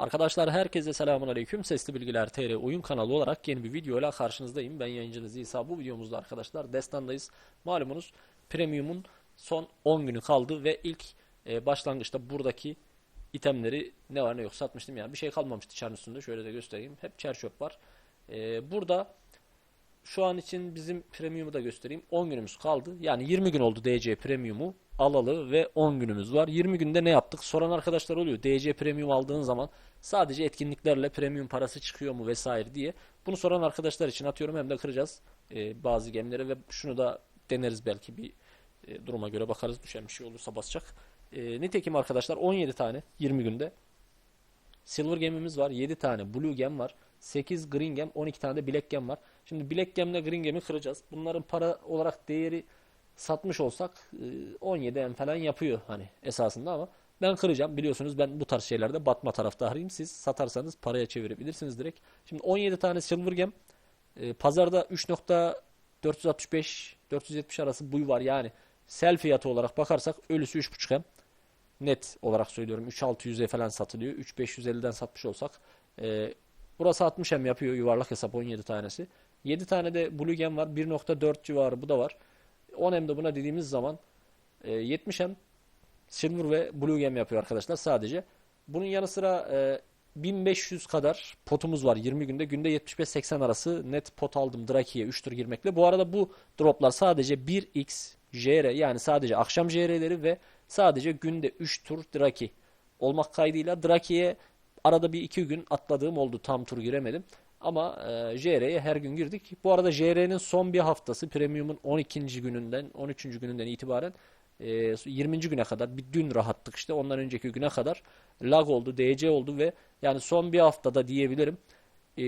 Arkadaşlar herkese selamun aleyküm. Sesli Bilgiler TR oyun kanalı olarak yeni bir videoyla karşınızdayım. Ben yayıncınız İsa. Bu videomuzda arkadaşlar Destan'dayız. Malumunuz Premium'un son 10 günü kaldı ve ilk e, başlangıçta buradaki itemleri ne var ne yok satmıştım yani. Bir şey kalmamıştı çarın üstünde. Şöyle de göstereyim. Hep çer çöp var. E, burada şu an için bizim premium'u da göstereyim. 10 günümüz kaldı. Yani 20 gün oldu DC premium'u alalı ve 10 günümüz var. 20 günde ne yaptık? Soran arkadaşlar oluyor. DC premium aldığın zaman sadece etkinliklerle premium parası çıkıyor mu vesaire diye. Bunu soran arkadaşlar için atıyorum hem de kıracağız e, bazı gemileri ve şunu da deneriz belki bir e, duruma göre bakarız düşen bir şey olursa basacak. E, nitekim arkadaşlar 17 tane 20 günde Silver gemimiz var. 7 tane Blue gem var. 8 Green gem, 12 tane de Black gem var. Şimdi Black gemle Green gemi kıracağız. Bunların para olarak değeri satmış olsak e, 17 em falan yapıyor hani esasında ama ben kıracağım. Biliyorsunuz ben bu tarz şeylerde batma taraftarıyım. Siz satarsanız paraya çevirebilirsiniz direkt. Şimdi 17 tane Silver gem e, pazarda 3.465 470 arası buy var yani sel fiyatı olarak bakarsak ölüsü 3.5 em net olarak söylüyorum 3600'e falan satılıyor. 3550'den satmış olsak e, burası 60 em yapıyor yuvarlak hesap 17 tanesi. 7 tane de Blue Gem var. 1.4 civarı bu da var. 10 em de buna dediğimiz zaman e, 70 em Silver ve Blue Gem yapıyor arkadaşlar sadece. Bunun yanı sıra e, 1500 kadar potumuz var 20 günde. Günde 75-80 arası net pot aldım Draki'ye 3 tur girmekle. Bu arada bu droplar sadece 1x JR yani sadece akşam JR'leri ve sadece günde 3 tur Draki olmak kaydıyla Draki'ye arada bir 2 gün atladığım oldu. Tam tur giremedim. Ama e, JR'ye her gün girdik. Bu arada JR'nin son bir haftası Premium'un 12. gününden 13. gününden itibaren e, 20. güne kadar bir dün rahattık işte. Ondan önceki güne kadar lag oldu, DC oldu ve yani son bir haftada diyebilirim e,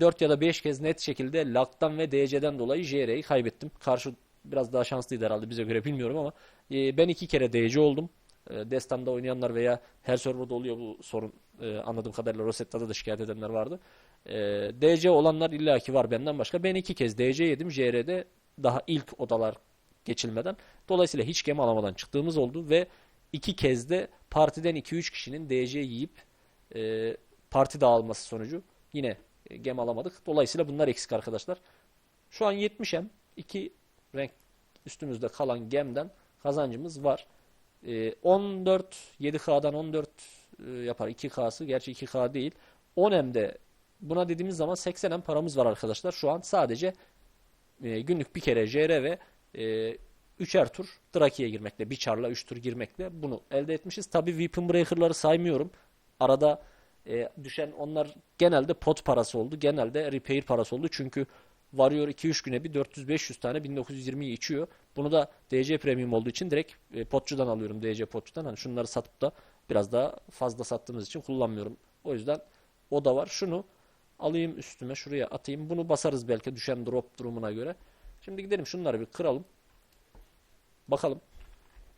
4 ya da 5 kez net şekilde lag'dan ve DC'den dolayı JR'yi kaybettim. Karşı biraz daha şanslıydı herhalde bize göre bilmiyorum ama e, ben iki kere DC oldum. E, Destan'da oynayanlar veya her serverda oluyor bu sorun. Anladığım kadarıyla Rosetta'da da şikayet edenler vardı. E, DC olanlar illaki var benden başka. Ben iki kez DC yedim JR'de daha ilk odalar geçilmeden. Dolayısıyla hiç gem alamadan çıktığımız oldu ve iki kez de partiden 2-3 kişinin DC yiyip e, parti dağılması sonucu yine e, gem alamadık. Dolayısıyla bunlar eksik arkadaşlar. Şu an 70'em. 2 renk üstümüzde kalan gemden kazancımız var. E, 14 7K'dan 14 e, yapar 2K'sı. Gerçi 2K değil. 10M'de buna dediğimiz zaman 80M paramız var arkadaşlar. Şu an sadece e, günlük bir kere JR ve e, üçer tur Draki'ye girmekle, bir çarla 3 tur girmekle bunu elde etmişiz. Tabi Weapon Breaker'ları saymıyorum. Arada e, düşen onlar genelde pot parası oldu. Genelde repair parası oldu. Çünkü Warrior 2-3 güne bir 400-500 tane 1920'yi içiyor. Bunu da DC Premium olduğu için direkt e, potçudan alıyorum. DC potçudan. Hani şunları satıp da biraz daha fazla sattığımız için kullanmıyorum. O yüzden o da var. Şunu alayım üstüme şuraya atayım. Bunu basarız belki düşen drop durumuna göre. Şimdi gidelim şunları bir kıralım. Bakalım.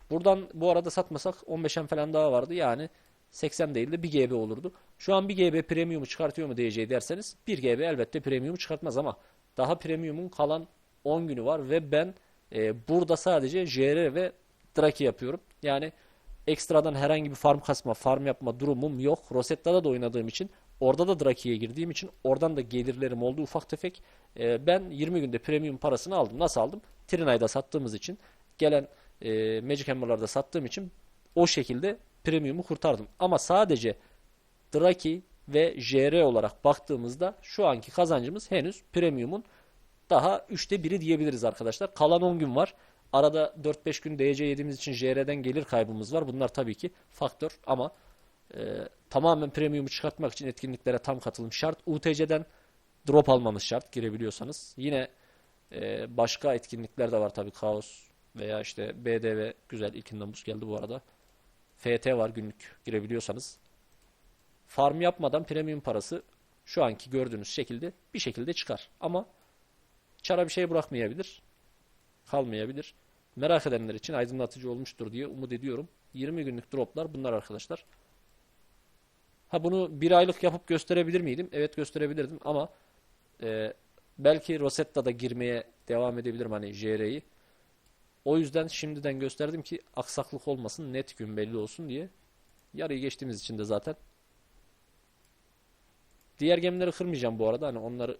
Buradan bu arada satmasak 15'en falan daha vardı. Yani 80 değil de 1 GB olurdu. Şu an 1 GB premium'u çıkartıyor mu DC derseniz 1 GB elbette premium'u çıkartmaz ama daha premium'un kalan 10 günü var ve ben e, burada sadece JR ve Draki yapıyorum. Yani ekstradan herhangi bir farm kasma, farm yapma durumum yok. Rosetta'da da oynadığım için orada da Draki'ye girdiğim için oradan da gelirlerim oldu ufak tefek. E, ben 20 günde premium parasını aldım. Nasıl aldım? Trinay'da sattığımız için gelen e, Magic Hammer'larda sattığım için o şekilde premium'u kurtardım. Ama sadece Draki ve JR olarak baktığımızda şu anki kazancımız henüz premium'un daha üçte biri diyebiliriz arkadaşlar. Kalan 10 gün var. Arada 4-5 gün DC yediğimiz için JR'den gelir kaybımız var. Bunlar tabii ki faktör ama e, tamamen premium'u çıkartmak için etkinliklere tam katılım şart. UTC'den drop almamız şart girebiliyorsanız. Yine e, başka etkinlikler de var tabii. Kaos veya işte BDV güzel ilkinden buz geldi bu arada. FT var günlük girebiliyorsanız. Farm yapmadan premium parası şu anki gördüğünüz şekilde bir şekilde çıkar. Ama çara bir şey bırakmayabilir. Kalmayabilir. Merak edenler için aydınlatıcı olmuştur diye umut ediyorum. 20 günlük droplar bunlar arkadaşlar. Ha bunu bir aylık yapıp gösterebilir miydim? Evet gösterebilirdim ama e, belki Rosetta'da girmeye devam edebilirim hani JR'yi. O yüzden şimdiden gösterdim ki aksaklık olmasın, net gün belli olsun diye. Yarıyı geçtiğimiz için de zaten Diğer gemleri kırmayacağım bu arada. Hani onları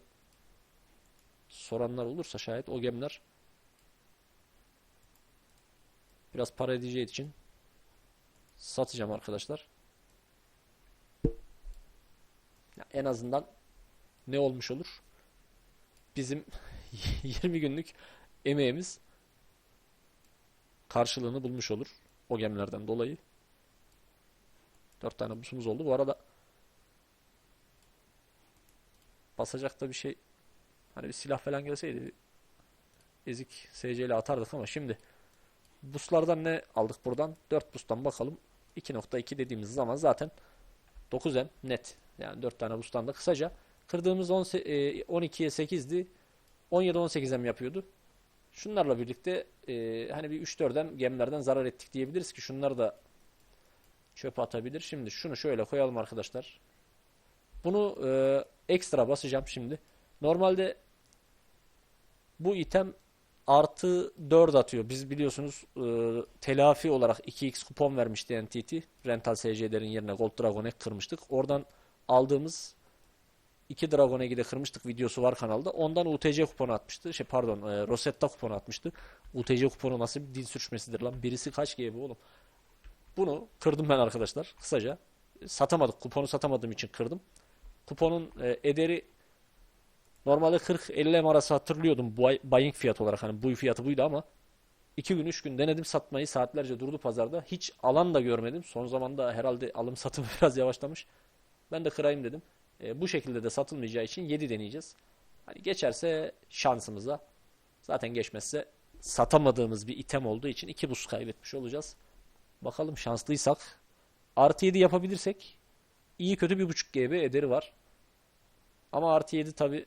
soranlar olursa şayet o gemler biraz para edeceği için satacağım arkadaşlar. Ya en azından ne olmuş olur? Bizim 20 günlük emeğimiz karşılığını bulmuş olur. O gemilerden dolayı. 4 tane busumuz oldu. Bu arada basacak da bir şey hani bir silah falan gelseydi ezik SC ile atardık ama şimdi buslardan ne aldık buradan? 4 bustan bakalım. 2.2 dediğimiz zaman zaten 9M net. Yani 4 tane bustan da kısaca kırdığımız 12'ye 8'di. 17-18M yapıyordu. Şunlarla birlikte e, hani bir 3-4'em gemilerden zarar ettik diyebiliriz ki şunlar da çöpe atabilir. Şimdi şunu şöyle koyalım arkadaşlar. Bunu e, ekstra basacağım şimdi. Normalde bu item artı 4 atıyor. Biz biliyorsunuz e, telafi olarak 2x kupon vermişti NTT. Rental SC'lerin yerine Gold Dragon kırmıştık. Oradan aldığımız 2 Dragon Egg'i de kırmıştık. Videosu var kanalda. Ondan UTC kuponu atmıştı. Şey pardon, e, Rosetta kuponu atmıştı. UTC kuponu nasıl bir dil sürçmesidir lan? Birisi kaç GB oğlum? Bunu kırdım ben arkadaşlar. Kısaca. Satamadık. Kuponu satamadığım için kırdım. Kuponun e, ederi normalde 40-50 M arası hatırlıyordum buy- buying fiyat olarak. Hani bu fiyatı buydu ama 2 gün 3 gün denedim satmayı. Saatlerce durdu pazarda. Hiç alan da görmedim. Son zamanda herhalde alım satım biraz yavaşlamış. Ben de kırayım dedim. E, bu şekilde de satılmayacağı için 7 deneyeceğiz. Hani geçerse şansımıza. Zaten geçmezse satamadığımız bir item olduğu için 2 buz kaybetmiş olacağız. Bakalım şanslıysak artı 7 yapabilirsek iyi kötü 1.5 GB ederi var. Ama artı 7 tabi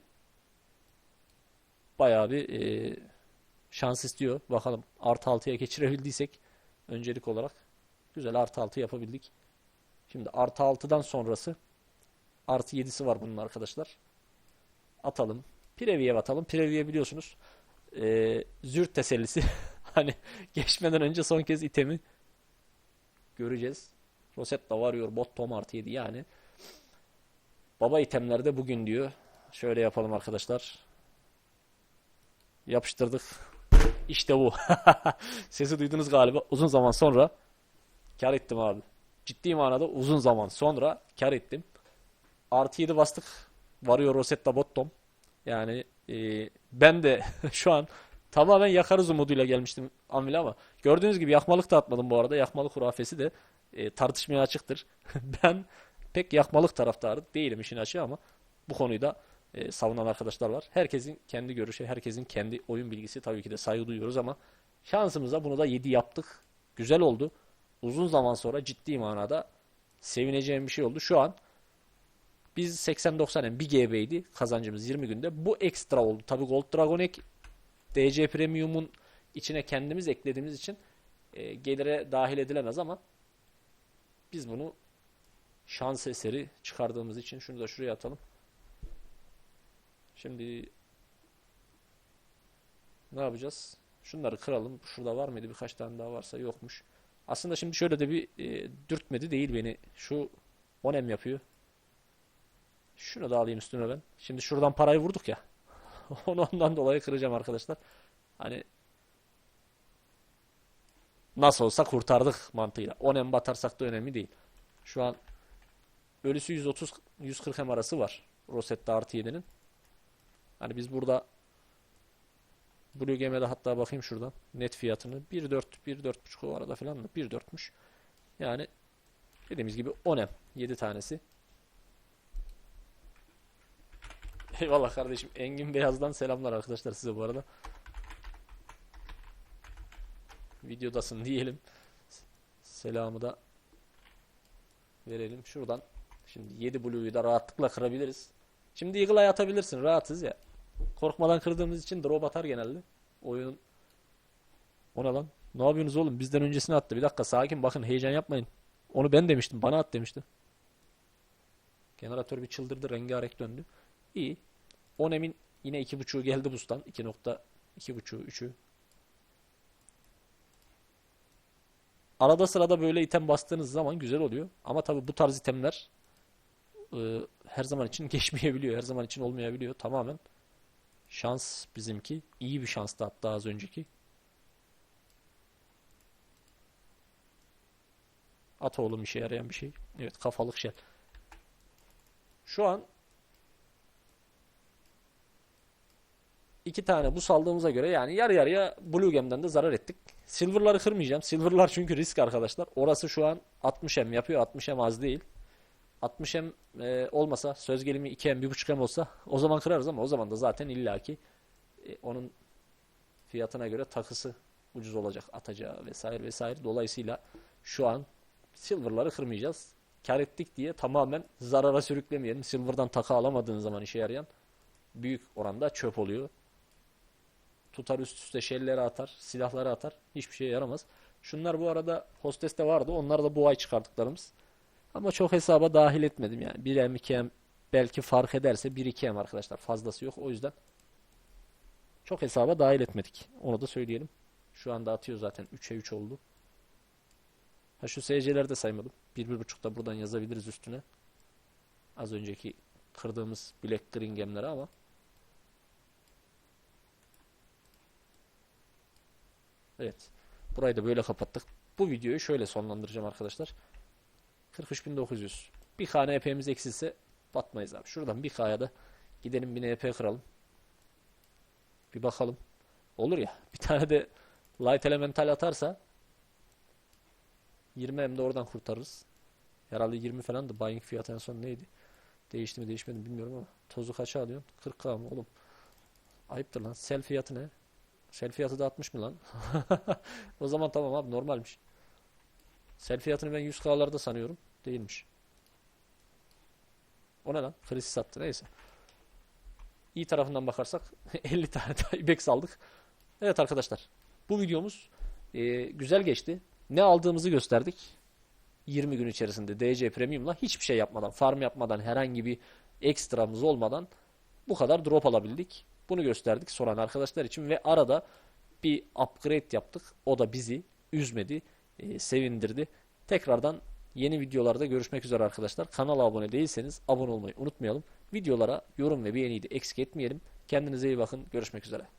bayağı bir e, şans istiyor. Bakalım artı 6'ya geçirebildiysek öncelik olarak güzel artı 6 yapabildik. Şimdi artı 6'dan sonrası artı 7'si var bunun arkadaşlar. Atalım. Preview'e atalım. Preview biliyorsunuz e, zürt tesellisi. hani geçmeden önce son kez itemi göreceğiz. Rosetta varıyor bot tom artı 7 yani. Baba itemlerde bugün diyor. Şöyle yapalım arkadaşlar. Yapıştırdık. İşte bu. Sesi duydunuz galiba. Uzun zaman sonra kar ettim abi. Ciddi manada uzun zaman sonra kar ettim. Artı 7 bastık. Varıyor Rosetta Bottom. Yani e, ben de şu an tamamen yakarız umuduyla gelmiştim Anvil'e ama gördüğünüz gibi yakmalık da atmadım bu arada. Yakmalık hurafesi de e, tartışmaya açıktır. Ben pek yakmalık taraftarı değilim işin açığı ama bu konuyu da e, savunan arkadaşlar var. Herkesin kendi görüşü, herkesin kendi oyun bilgisi tabii ki de saygı duyuyoruz ama şansımıza bunu da 7 yaptık. Güzel oldu. Uzun zaman sonra ciddi manada sevineceğim bir şey oldu. Şu an biz 80-90 1 GB'ydi kazancımız 20 günde. Bu ekstra oldu. Tabii Gold Dragon Egg DC Premium'un içine kendimiz eklediğimiz için e, gelire dahil edilemez ama biz bunu şans eseri çıkardığımız için şunu da şuraya atalım. Şimdi ne yapacağız? Şunları kıralım. Şurada var mıydı? Birkaç tane daha varsa yokmuş. Aslında şimdi şöyle de bir e, dürtmedi değil beni. Şu 10M yapıyor. Şunu da alayım üstüne ben. Şimdi şuradan parayı vurduk ya. Onu ondan dolayı kıracağım arkadaşlar. Hani nasıl olsa kurtardık mantığıyla. 10M batarsak da önemli değil. Şu an ölüsü 130 140 M arası var. Rosetta artı 7'nin. Hani biz burada Blue Game'de hatta bakayım şuradan net fiyatını 1.4 1.4.5 o arada falan mı? 1.4'müş. Yani dediğimiz gibi 10M 7 tanesi. Eyvallah kardeşim. Engin Beyaz'dan selamlar arkadaşlar size bu arada. Videodasın diyelim. Selamı da verelim. Şuradan şimdi 7 Blue'yu da rahatlıkla kırabiliriz. Şimdi Eagle Eye atabilirsin. Rahatız ya. Korkmadan kırdığımız için drop atar genelde. Oyunun ona lan. Ne yapıyorsunuz oğlum? Bizden öncesini attı. Bir dakika sakin bakın heyecan yapmayın. Onu ben demiştim. Bana at demişti. Generatör bir çıldırdı. Rengarenk döndü. İyi. 10 emin yine 2.5'u geldi bustan. 2.2.5'u 3'ü. Arada sırada böyle item bastığınız zaman güzel oluyor. Ama tabi bu tarz itemler e, her zaman için geçmeyebiliyor. Her zaman için olmayabiliyor. Tamamen şans bizimki. İyi bir şanstı hatta az önceki. At oğlum işe yarayan bir şey. Evet kafalık şey. Şu an iki tane bu saldığımıza göre yani yarı yarıya Blue Gem'den de zarar ettik. Silver'ları kırmayacağım. Silver'lar çünkü risk arkadaşlar. Orası şu an 60M yapıyor. 60M az değil. 60M e, olmasa söz gelimi 2M 1.5M olsa o zaman kırarız ama o zaman da zaten illaki e, onun fiyatına göre takısı ucuz olacak atacağı vesaire vesaire. Dolayısıyla şu an Silver'ları kırmayacağız. Kar ettik diye tamamen zarara sürüklemeyelim. Silver'dan takı alamadığın zaman işe yarayan büyük oranda çöp oluyor. Tutar üst üste şelleri atar, silahları atar. Hiçbir şeye yaramaz. Şunlar bu arada hosteste vardı. Onlar da bu ay çıkardıklarımız. Ama çok hesaba dahil etmedim yani. 1M 2M belki fark ederse 1-2M arkadaşlar. Fazlası yok. O yüzden çok hesaba dahil etmedik. Onu da söyleyelim. Şu anda atıyor zaten. 3'e 3 oldu. Ha şu SC'leri de saymadım. 1-1.5 da buradan yazabiliriz üstüne. Az önceki kırdığımız Black Green gemleri ama Evet. Burayı da böyle kapattık. Bu videoyu şöyle sonlandıracağım arkadaşlar. 43.900. Bir K NP'miz eksilse batmayız abi. Şuradan bir K'ya da gidelim bir NP kıralım. Bir bakalım. Olur ya. Bir tane de Light Elemental atarsa 20 hem oradan kurtarırız. Herhalde 20 falan da buying fiyatı en son neydi? Değişti mi değişmedi mi bilmiyorum ama tozu kaça alıyorsun? 40k mı oğlum? Ayıptır lan. Sel fiyatı ne? Sel fiyatı da 60 mı lan? O zaman tamam abi normalmiş. Sel fiyatını ben 100k'larda sanıyorum. Değilmiş. O ne lan? Krisis sattı. Neyse. İyi tarafından bakarsak 50 tane ibex aldık. Evet arkadaşlar. Bu videomuz e, güzel geçti. Ne aldığımızı gösterdik. 20 gün içerisinde DC Premium'la hiçbir şey yapmadan, farm yapmadan, herhangi bir ekstramız olmadan bu kadar drop alabildik. Bunu gösterdik soran arkadaşlar için ve arada bir upgrade yaptık. O da bizi üzmedi, e, sevindirdi. Tekrardan yeni videolarda görüşmek üzere arkadaşlar. Kanala abone değilseniz abone olmayı unutmayalım. Videolara yorum ve beğeniyi de eksik etmeyelim. Kendinize iyi bakın. Görüşmek üzere.